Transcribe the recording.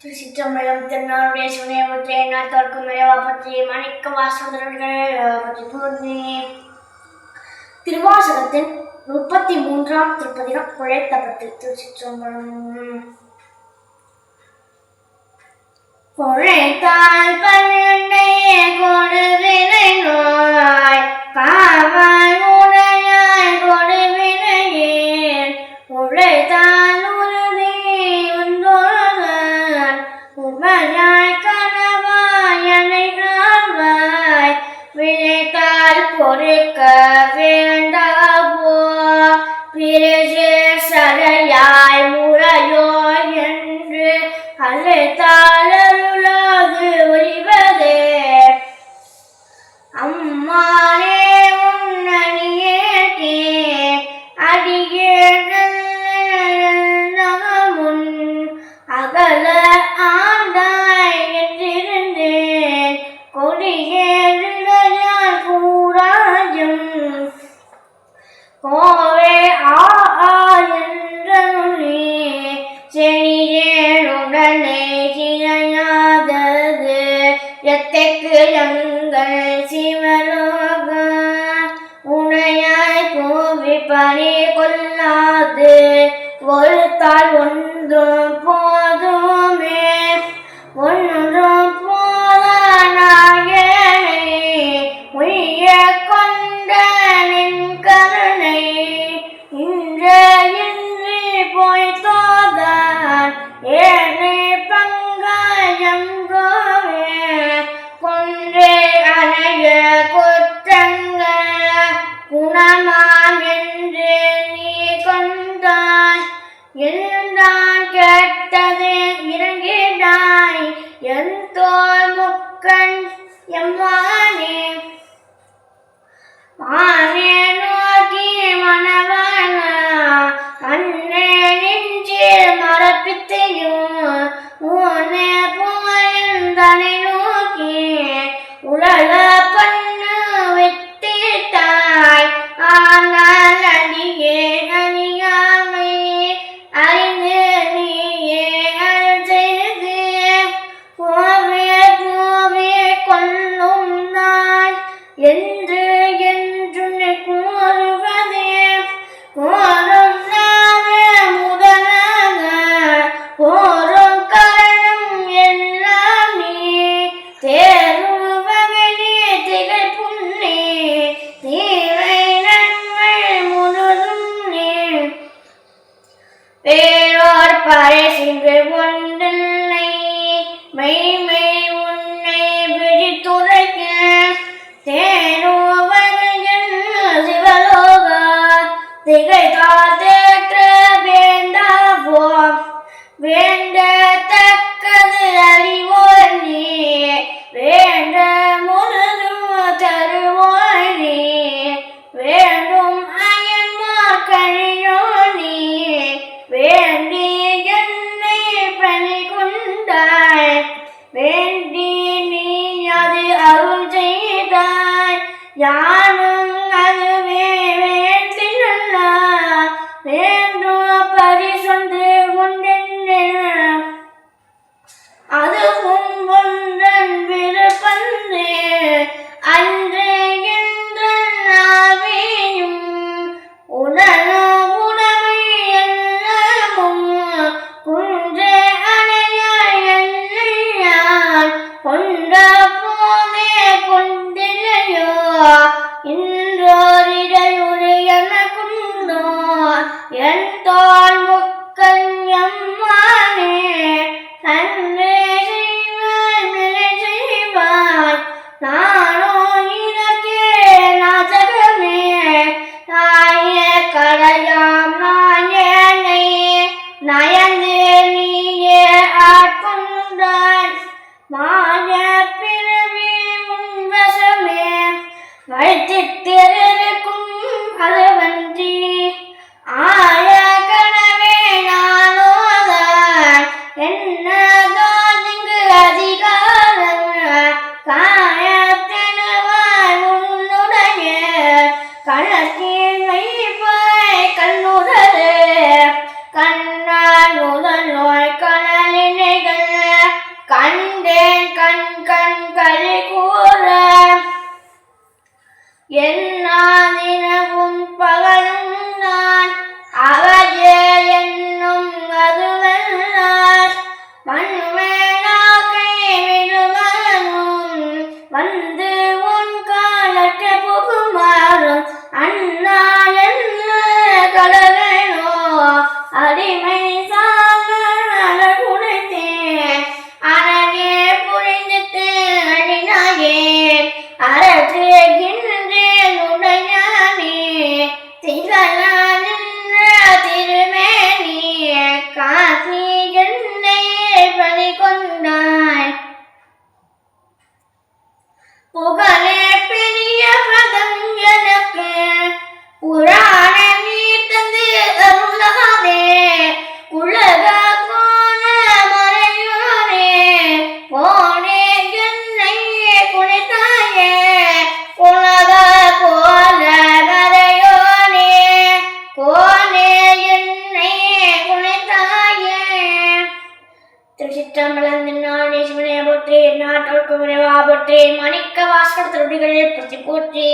திருச்சிற்றம்பலம் திருநாளுடைய சுனையமுத்தே நாத்தோர்க்கும் இறைவா பற்றி மணிக்க வாசுதர்கள் திருவாசகத்தின் முப்பத்தி மூன்றாம் திருப்பதிகம் உழைத்த பத்து திருச்சிற்றம்பலம் உழைத்தால் பன்னெண்டைய கொடு வினை நோய் பாவாய் பணி கொள்ளாது. ஒரு தாய் ஒன்றும் போதுமே. ஒன்றும் போதனாயே. உய கொண்ட நின் கருணை. இன்றே இன்றி போய்த்தோ यदि Yeah. எந்தோல் முக்கன் எம்மானே தன்னை செய்வான் நிலை செய்வான் நானோ இலக்கே நாசகமே நாய கடையாம் நான் என்னை நயந்தே நீயே மாய பிறவி முன்வசமே வைத்திட்டு Over. நாட்டோர்க்கு விரைவா போற்றி மணிக்க வாசகர் திருடிகளே பற்றி போற்றி.